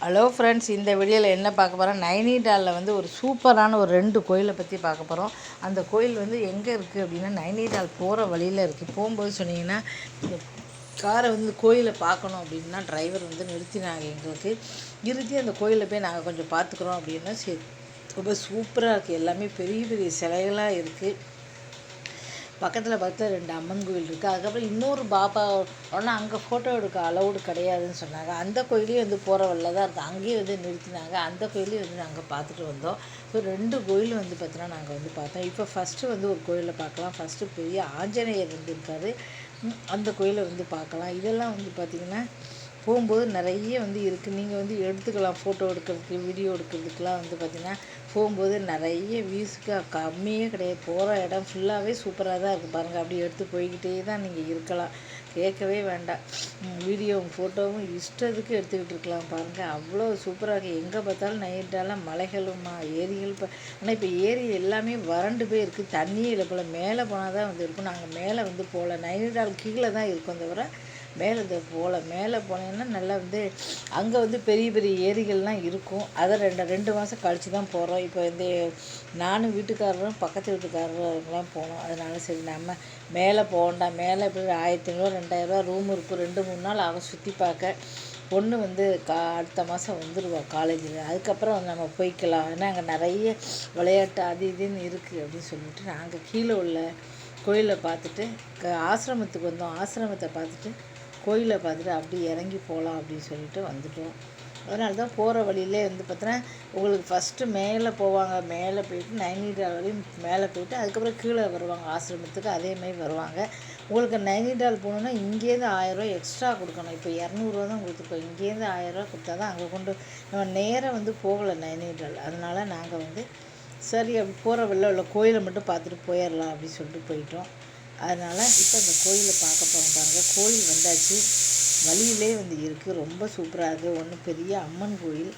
Hello friends இந்த வீடியோவில் என்ன பார்க்க போகிறோம் நைனிடாலில் வந்து ஒரு சூப்பரான ஒரு ரெண்டு கோயிலை பற்றி பார்க்க போகிறோம் அந்த கோயில் வந்து எங்கே இருக்குது அப்படின்னா நைனிடால் போகிற வழியில் இருக்குது போகும்போது சொன்னீங்கன்னா இந்த காரை வந்து கோயிலை பார்க்கணும் அப்படின்னா டிரைவர் வந்து நிறுத்தினாங்க எங்களுக்கு. நிறுத்தி அந்த கோயிலில் போய் நாங்கள் கொஞ்சம் பார்த்துக்குறோம் அப்படின்னா சரி ரொம்ப சூப்பராக இருக்குது எல்லாமே பெரிய பெரிய சிலைகளாக இருக்குது பக்கத்தில் பக்கத்தில் ரெண்டு அம்மன் கோயில் இருக்குது அதுக்கப்புறம் இன்னொரு பாபா ஆனால் அங்கே ஃபோட்டோ எடுக்க அலௌடு கிடையாதுன்னு சொன்னாங்க. அந்த கோயிலையும் வந்து போகிற வழியில் தான் இருக்குது அங்கேயும் வந்து நிறுத்தினாங்க. அந்த கோயிலையும் வந்து நாங்கள் பார்த்துட்டு வந்தோம். ஸோ ரெண்டு கோயிலும் வந்து பார்த்தோன்னா நாங்கள் வந்து பார்த்தோம். இப்போ ஃபஸ்ட்டு வந்து ஒரு கோயிலில் பார்க்கலாம். ஃபஸ்ட்டு பெரிய ஆஞ்சநேயர் வந்து இருக்கார். அந்த கோயிலை வந்து பார்க்கலாம். இதெல்லாம் வந்து பார்த்திங்கன்னா போகும்போது நிறைய வந்து இருக்குது நீங்கள் வந்து எடுத்துக்கலாம். ஃபோட்டோ எடுக்கிறதுக்கு வீடியோ எடுக்கிறதுக்கெலாம் வந்து பார்த்திங்கன்னா போகும்போது நிறைய வியூஸுக்கு கம்மியே கிடையாது. போகிற இடம் ஃபுல்லாகவே சூப்பராக தான் இருக்குது பாருங்கள் அப்படி எடுத்து போய்கிட்டே தான் நீங்கள் இருக்கலாம். கேட்கவே வேண்டாம். வீடியோவும் ஃபோட்டோவும் இஷ்டத்துக்கு எடுத்துக்கிட்டு இருக்கலாம். பாருங்கள் அவ்வளோ சூப்பராக இருக்குது எங்கே பார்த்தாலும் நைட்டாலாம் மலைகளுமா ஏரிகள் இப்போ ஆனால் இப்போ ஏரி எல்லாமே வறண்டு போய் இருக்குது தண்ணியே இல்லை போல் மேலே போனால் தான் வந்து இருக்கும். நாங்கள் மேலே வந்து போகல. நைனிடால் கீழே தான் இருக்கும் தவிர மேலே இந்த மேலே போனீங்கன்னா நல்லா வந்து அங்கே வந்து பெரிய பெரிய ஏரிகள்லாம் இருக்கும். அதை ரெண்டு ரெண்டு மாதம் கழித்து தான் போகிறோம் இப்போ வந்து நானும் வீட்டுக்காரரும் பக்கத்து வீட்டுக்காரருங்களாம் போனோம். அதனால சரி நம்ம மேலே போகண்டாம் மேலே இப்படி ஆயிரத்தி ஐநூறுவா ரெண்டாயிரரூவா ரூம் இருக்கும் ரெண்டு மூணு நாள் அவன் சுற்றி பார்க்க பொண்ணு வந்து கா அடுத்த மாதம் வந்துடுவா காலேஜில் அதுக்கப்புறம் நம்ம போய்க்கலாம். ஏன்னா அங்கே நிறைய விளையாட்டு அது இதுன்னு இருக்குது அப்படின்னு சொல்லிட்டு நாங்கள் கீழே உள்ள கோயிலை பார்த்துட்டு க ஆசிரமத்துக்கு வந்தோம். ஆசிரமத்தை பார்த்துட்டு கோயிலை பார்த்துட்டு அப்படி இறங்கி போகலாம் அப்படின்னு சொல்லிட்டு வந்துட்டோம். அதனால தான் போகிற வழியிலே வந்து பார்த்தோன்னா உங்களுக்கு ஃபஸ்ட்டு மேலே போவாங்க. மேலே போயிட்டு நைனிடால் வரையும் மேலே போயிட்டு அதுக்கப்புறம் கீழே வருவாங்க. ஆசிரமத்துக்கு அதேமாதிரி வருவாங்க. உங்களுக்கு நைனிடால் போகணுன்னா இங்கேருந்து ஆயிரரூவா எக்ஸ்ட்ரா கொடுக்கணும். இப்போ இரநூறுவா தான் கொடுத்துருக்கோம் இங்கேருந்து ஆயிரரூவா கொடுத்தா தான் அங்கே கொண்டு நம்ம நேராக வந்து போகலை நைனிடால் அதனால் நாங்கள் வந்து சரி அப்படி போகிற வழியில் உள்ள கோயிலை மட்டும் பார்த்துட்டு போயிடலாம் அப்படின்னு சொல்லிட்டு போயிட்டோம். அதனால் இப்போ அந்த கோயிலை பார்க்க போகிறோம் பாருங்கள் கோயில் வந்தாச்சு. வழியிலே வந்து இருக்குது ரொம்ப சூப்பராக இருக்குது ஒன்று பெரிய அம்மன் கோயில்.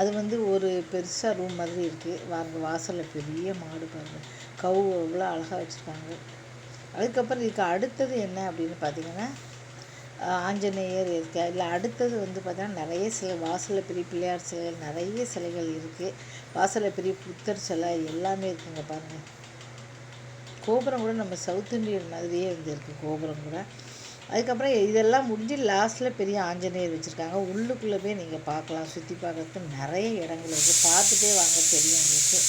அது வந்து ஒரு பெருசாக ரூம் மாதிரி இருக்குது வாங்க வாசலில் பெரிய மாடு பாருங்கள் கவு அவ்வளோ அழகாக வச்சுருக்காங்க அதுக்கப்புறம் இதுக்கு அடுத்தது என்ன அப்படின்னு பார்த்தீங்கன்னா ஆஞ்சநேயர் இருக்கா? இல்லை அடுத்தது வந்து பார்த்தீங்கன்னா நிறைய சிலை வாசலில் பெரிய பிள்ளையார் சிலை நிறைய சிலைகள் இருக்குது வாசலில் பெரிய புத்தர் சிலை எல்லாமே இருக்குங்க பாருங்கள் கோபுரம் கூட நம்ம சவுத் இண்டியன் மாதிரியே வந்து இருக்குது கோபுரம் கூட. அதுக்கப்புறம் இதெல்லாம் முடிஞ்சு லாஸ்ட்டில் பெரிய ஆஞ்சநேயர் வச்சுருக்காங்க. உள்ளுக்குள்ளே போய் நீங்கள் பார்க்கலாம். சுற்றி பார்க்குறதுக்கு நிறைய இடங்கள் இருக்குது பார்த்துட்டே வாங்க தெரியும் உங்களுக்கு.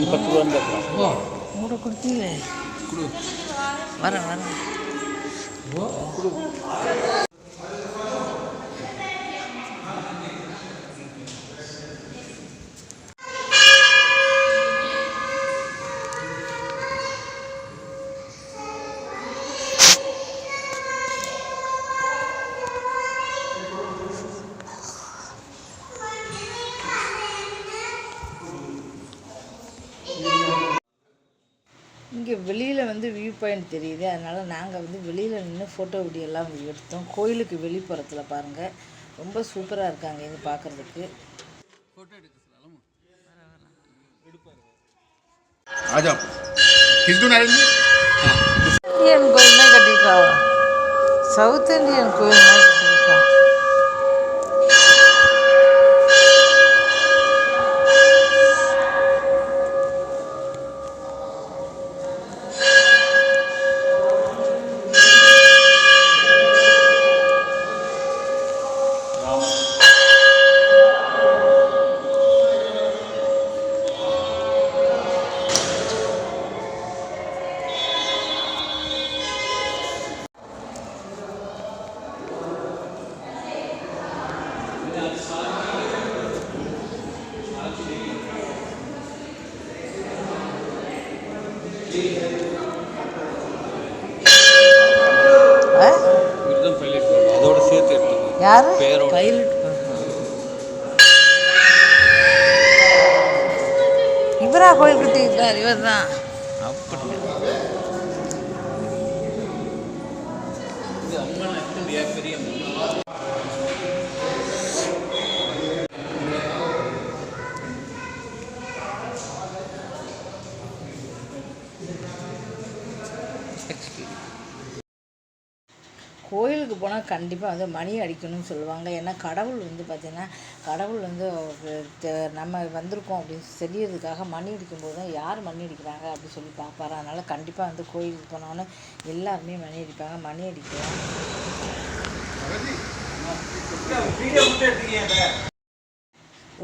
empat an gak pernah. Wah, murah kerja nih. Kru. Mana mana. வெளியில் வந்து வியூ பாயிண்ட் தெரியுது அதனால் நாங்கள் வந்து வெளியில் நின்று ஃபோட்டோ வீடியோலாம் எடுத்தோம். கோயிலுக்கு வெளிப்புறத்தில் பாருங்கள் ரொம்ப சூப்பராக இருக்காங்க இது பார்க்குறதுக்கு இந்தியன் கோயில் தான் கட்டியிருக்காவா சவுத் இந்தியன் கோயில் தான் கட்டியிருக்கா இவரா கோயில் கட்டியிருக்கார் இவர் தான் அப்படி பெரிய கோயிலுக்கு போனால் கண்டிப்பாக வந்து மணி அடிக்கணும்னு சொல்லுவாங்க. ஏன்னா கடவுள் வந்து பார்த்திங்கன்னா கடவுள் வந்து நம்ம வந்திருக்கோம் அப்படின்னு தெரியறதுக்காக மணி அடிக்கும்போது தான் யார் மணி அடிக்கிறாங்க அப்படின்னு சொல்லி பார்ப்பாரு. அதனால் கண்டிப்பாக வந்து கோயிலுக்கு போனோன்னே எல்லாருமே மணி அடிப்பாங்க. மணி அடிக்கலாம்.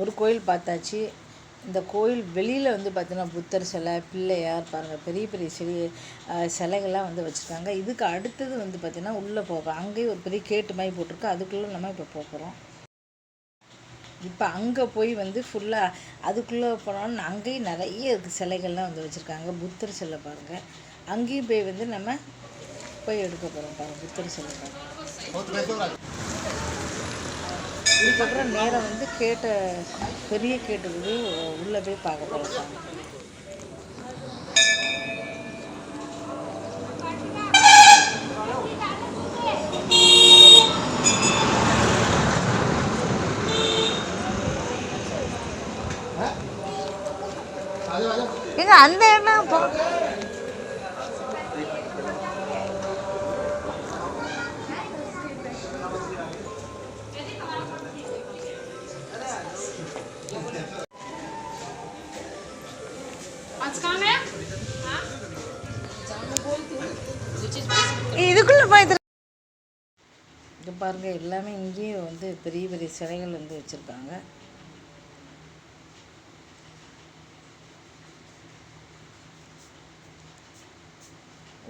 ஒரு கோயில் பார்த்தாச்சு. இந்த கோயில் வெளியில் வந்து பார்த்தீங்கன்னா புத்தர் சிலை பிள்ளையார் பாருங்கள் பெரிய பெரிய செடி சிலைகள்லாம் வந்து வச்சுருக்காங்க. இதுக்கு அடுத்தது வந்து பார்த்திங்கன்னா உள்ளே போகிறோம் அங்கேயும் ஒரு பெரிய கேட்டு மாதிரி போட்டிருக்கு. அதுக்குள்ளே நம்ம இப்போ போகிறோம் இப்போ அங்கே போய் வந்து ஃபுல்லாக அதுக்குள்ளே போனோம்னா அங்கேயும் நிறைய இருக்குது சிலைகள்லாம் வந்து வச்சுருக்காங்க. புத்தர் சிலை பாருங்கள் அங்கேயும் போய் வந்து நம்ம போய் எடுக்க போகிறோம் பாருங்கள் புத்தர் சிலை பாருங்கள் இதுக்கப்புறம் நேரம் வந்து கேட்ட பெரிய கேட்டுக்கு உள்ளே போய் பார்க்க போகிறோம் இதுக்குள்ள போய் இது பாருங்க எல்லாமே இங்கேயும் வந்து பெரிய பெரிய சிலைகள் வந்து வச்சுருக்காங்க.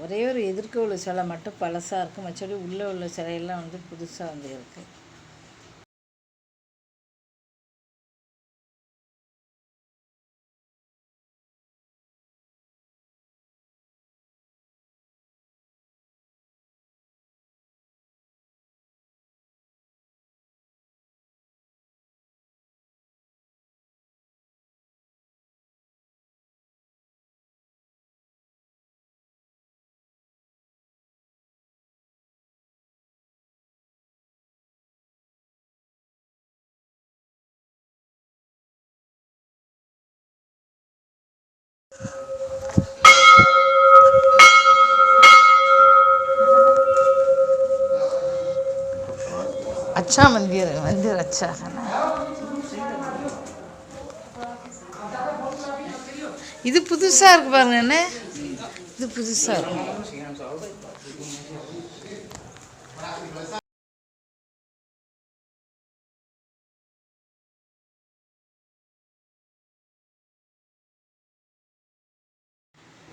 ஒரே ஒரு எதிர்க்க உள்ள சிலை மட்டும் பழசாக இருக்குது மற்றபடி உள்ளே உள்ள சிலையெல்லாம் வந்து புதுசாக வந்து இருக்குது अच्छा मंदिर है मंदिर अच्छा है ना இது புதுசாக இருக்கு பாருங்க என்ன இது புதுசாக இருக்கு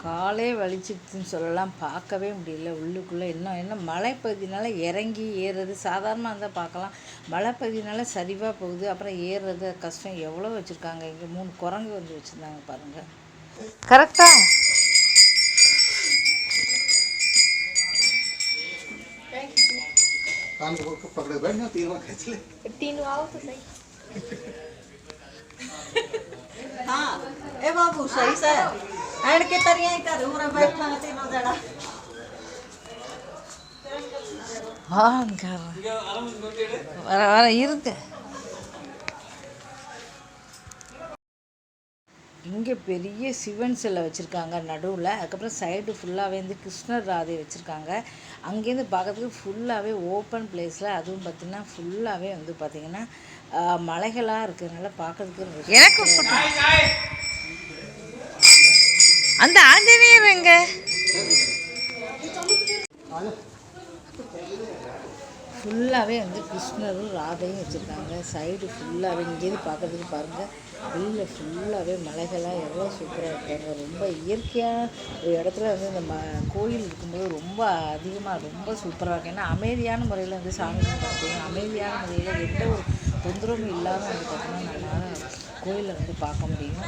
காலே வலிச்சிடுச்சுன்னு சொல்லலாம் பார்க்கவே முடியல உள்ளுக்குள்ளே இன்னும் என்ன மலைப்பகுதினால இறங்கி ஏறுறது சாதாரணமாக இருந்தால் பார்க்கலாம் மலைப்பகுதினால சரிவாக போகுது அப்புறம் ஏறுறது கஷ்டம் எவ்வளோ வச்சுருக்காங்க இங்கே மூணு குரங்கு வந்து வச்சுருந்தாங்க பாருங்கள் கரெக்டா कान को पकड़े बैठ ना तीनों खींच ले तीनों आओ तो सही हाँ ए बाबू सही से ਐਣ ਕੇ ਤਰੀਆਂ ਹੀ ਘਰ? ਉਰੇ ਬੈਠਾ ਤੈਨੂੰ ਜੜਾ வர வர இங்கே பெரிய சிவன் சிலை வச்சுருக்காங்க நடுவில். அதுக்கப்புறம் சைடு ஃபுல்லாகவே வந்து கிருஷ்ணர் ராதை வச்சுருக்காங்க. அங்கேருந்து பார்க்கறதுக்கு ஃபுல்லாகவே ஓப்பன் பிளேஸில் அதுவும் பார்த்திங்கன்னா ஃபுல்லாகவே வந்து பார்த்திங்கன்னா மலைகளாக இருக்கிறதுனால பார்க்கறதுக்கு எனக்கு அந்த ஆஞ்சநேயர் எங்க? ஃபுல்லாகவே வந்து கிருஷ்ணரும் ராதையும் வச்சுருக்காங்க. சைடு ஃபுல்லாகவே இங்கேருந்து பார்க்குறதுக்கு பாருங்கள் வெளியில் ஃபுல்லாகவே மலைகளாக எவ்வளோ சூப்பராக இருக்காங்க. ரொம்ப இயற்கையாக ஒரு இடத்துல வந்து இந்த ம கோயில் இருக்கும்போது ரொம்ப அதிகமாக ரொம்ப சூப்பராக இருக்கும் ஏன்னா அமைதியான முறையில் வந்து சாமி பார்க்கணும் அமைதியான முறையில் எந்த ஒரு தொந்தரவும் இல்லாமல் வந்து பார்த்தோம்னா நம்மளால் கோயிலை வந்து பார்க்க முடியும்.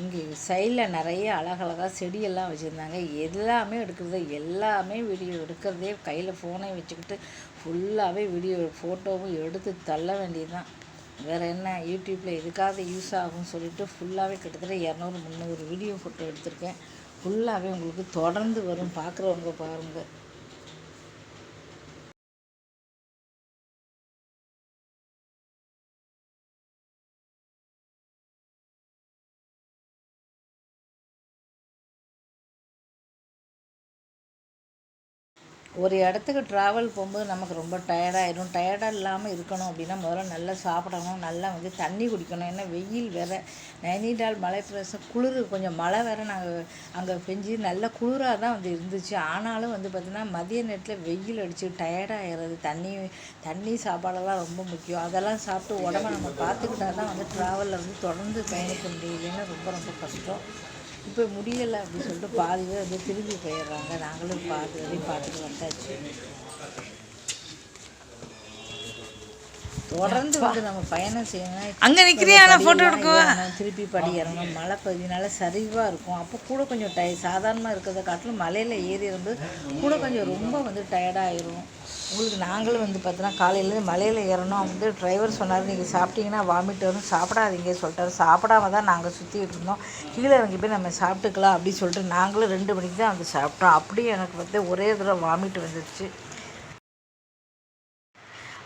இங்கே சைடில் நிறைய அழகழகாக செடியெல்லாம் வச்சுருந்தாங்க. எல்லாமே எடுக்கிறது எல்லாமே வீடியோ எடுக்கிறதே கையில் ஃபோனை வச்சுக்கிட்டு ஃபுல்லாகவே வீடியோ ஃபோட்டோவும் எடுத்து தள்ள வேண்டியதுதான். வேறு என்ன யூடியூப்பில் எதுக்காவது யூஸ் ஆகும்னு சொல்லிட்டு ஃபுல்லாகவே கிட்டத்தட்ட இரநூறு முந்நூறு வீடியோ ஃபோட்டோ எடுத்திருக்கேன். ஃபுல்லாகவே உங்களுக்கு தொடர்ந்து வரும் பார்க்குறவங்க பாருங்கள் ஒரு இடத்துக்கு ட்ராவல் போகும்போது நமக்கு ரொம்ப டயர்டாயிடும் டயர்டாக இல்லாமல் இருக்கணும் அப்படின்னா முதல்ல நல்லா சாப்பிடணும். நல்லா வந்து தண்ணி குடிக்கணும். ஏன்னா வெயில் வேறு. நைனிடால் மலை பிரதேசம் குளிர். கொஞ்சம் மழை வேறு நாங்கள் அங்கே பெஞ்சு நல்ல குளிராக தான் வந்து இருந்துச்சு. ஆனாலும் வந்து பார்த்திங்கன்னா மதிய நேரத்தில் வெயில் அடித்து டயர்டாகிறது தண்ணி தண்ணி சாப்பாடெல்லாம் ரொம்ப முக்கியம். அதெல்லாம் சாப்பிட்டு உடம்ப நம்ம பார்த்துக்கிட்டா தான் வந்து ட்ராவலில் வந்து தொடர்ந்து பயணிக்க முடியலைன்னா ரொம்ப ரொம்ப கஷ்டம். இப்போ முடியலை அப்படின்னு சொல்லிட்டு பாதி பேர் வந்து திரும்பி போயிடுறாங்க. நாங்களும் பாதி வரையும் பார்த்துட்டு வந்தாச்சு. தொடர்ந்து வந்து நம்ம பயணம் செய்யணும் அங்க நிக்கிறியா? நான் photo படியெல்லாம் எடுக்கவா? ஏறணும், திருப்பி படி இறங்கணும் மலை பகுதினால சரிவாக இருக்கும். அப்போ கூட கொஞ்சம் டய சாதாரணமாக இருக்கிறத காட்டிலும் மலையில் ஏறி இருந்து கூட கொஞ்சம் ரொம்ப வந்து டயர்டாயிரும் உங்களுக்கு நாங்களும் வந்து பார்த்தோன்னா காலையில் மலையில் ஏறணும். வந்து டிரைவர் சொன்னார் நீங்கள் சாப்பிட்டீங்கன்னா வாமிட் வரும். சாப்பிடாதீங்க சொல்லிட்டாரு. சாப்பிடாம தான் நாங்கள் சுற்றிட்டு இருந்தோம். கீழே இறங்கி போய் நம்ம சாப்பிட்டுக்கலாம் அப்படின்னு சொல்லிட்டு நாங்களும் ரெண்டு மணிக்கு தான் வந்து சாப்பிட்டோம். அப்படியே எனக்கு வந்து ஒரே தடவை வாமிட் வந்துடுச்சு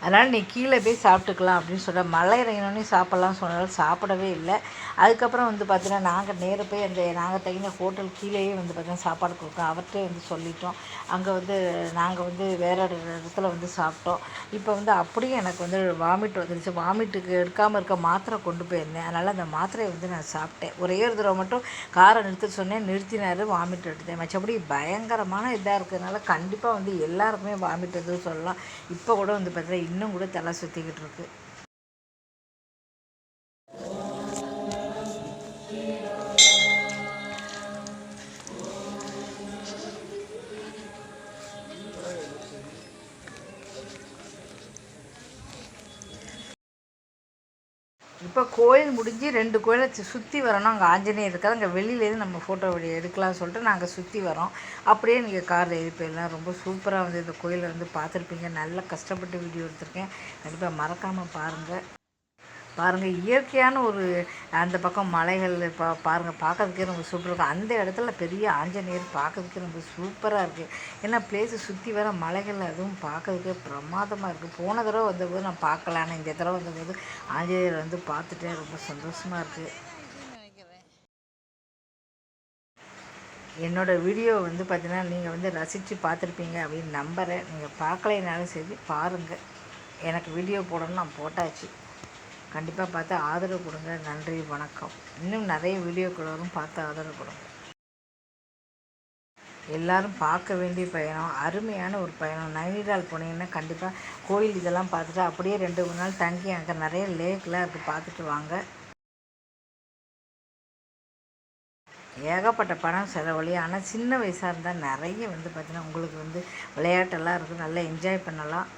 அதனால் நீ கீழே போய் சாப்பிட்டுக்கலாம் அப்படின்னு சொல்கிற மழை இறங்கினோடனே சாப்பிட்லாம் சொன்னாலும் சாப்பிடவே இல்லை. அதுக்கப்புறம் வந்து பார்த்தீங்கன்னா நாங்கள் நேராக போய் அந்த நாங்கள் தங்கின ஹோட்டல் கீழேயே வந்து பார்த்தீங்கன்னா சாப்பாடு கொடுத்தோம் அவர்கிட்டே வந்து சொல்லிட்டோம். அங்கே வந்து நாங்கள் வந்து வேற ஒரு இடத்துல வந்து சாப்பிட்டோம். இப்போ வந்து அப்படியே எனக்கு வந்து வாமிட் வந்துருச்சு. வாமிட்டுக்கு எடுக்காமல் இருக்க மாத்திரை கொண்டு போயிருந்தேன். அதனால் அந்த மாத்திரையை வந்து நான் சாப்பிட்டேன். ஒரே ஒரு தடவை மட்டும் காரை நிறுத்த சொன்னேன். நிறுத்தினார் வாமிட் எடுத்தேன் மற்றபடி பயங்கரமான இதாக இருக்கிறதுனால கண்டிப்பாக வந்து எல்லாருக்குமே வாமிட் எதுவும் சொல்லலாம். இப்போ கூட வந்து பார்த்தீங்கன்னா இன்னும் கூட தலை சுற்றிக்கிட்டு இருக்குது இப்போ கோயில் முடிஞ்சு ரெண்டு கோயிலை சுற்றி வரணும் அங்கே ஆஞ்சநேயர் இருக்காது அங்கே வெளியிலேருந்து நம்ம ஃபோட்டோ வீடியோ எடுக்கலாம்னு சொல்லிட்டு நாங்கள் சுற்றி வரோம். அப்படியே நீங்கள் காரில் ஏறி போயிடலாம். ரொம்ப சூப்பராக வந்து இந்த கோயிலை வந்து பார்த்துருப்பீங்க. நல்லா கஷ்டப்பட்டு வீடியோ எடுத்திருக்கேன். கண்டிப்பாக மறக்காமல் பாருங்கள் பாருங்கள் இயற்கையான ஒரு அந்த பக்கம் மலைகள் பா பாருங்கள் பார்க்கறதுக்கே ரொம்ப சூப்பராக இருக்கும். அந்த இடத்துல பெரிய ஆஞ்சநேயர் பார்க்கறதுக்கே ரொம்ப சூப்பராக இருக்குது ஏன்னா பிளேஸை சுற்றி வர மலைகள் அதுவும் பார்க்கறதுக்கே பிரமாதமாக இருக்குது போன தடவை வந்தபோது நான் பார்க்கல ஆனால் இந்த தடவை வந்தபோது ஆஞ்சநேயர் வந்து பார்த்துட்டே ரொம்ப சந்தோஷமாக இருக்குது என்னோடய வீடியோ வந்து பார்த்தீங்கன்னா நீங்கள் வந்து ரசித்து பார்த்துருப்பீங்க அப்படின்னு நம்புகிறேன் நீங்கள் பார்க்கலைனாலும் சரி பாருங்கள் எனக்கு வீடியோ போடணும்னு நான் போட்டாச்சு. கண்டிப்பாக பார்த்து ஆதரவு கொடுங்க. நன்றி வணக்கம். இன்னும் நிறைய வீடியோக்கள் வரும். பார்த்து ஆதரவு கொடுங்க. எல்லாரும் பார்க்க வேண்டிய பயணம் அருமையான ஒரு பயணம். நைனிடால் போனீங்கன்னா கண்டிப்பாக கோயில் இதெல்லாம் பார்த்துட்டு அப்படியே ரெண்டு மூணு நாள் தங்கி அங்கே நிறைய லேக்லாம் இருக்குது பார்த்துட்டு வாங்க. ஏகப்பட்ட பணம் செலவழி ஆனால் சின்ன வயசாக இருந்தால் நிறைய வந்து பார்த்திங்கன்னா உங்களுக்கு வந்து விளையாட்டெல்லாம் இருக்குது நல்லா என்ஜாய் பண்ணலாம்.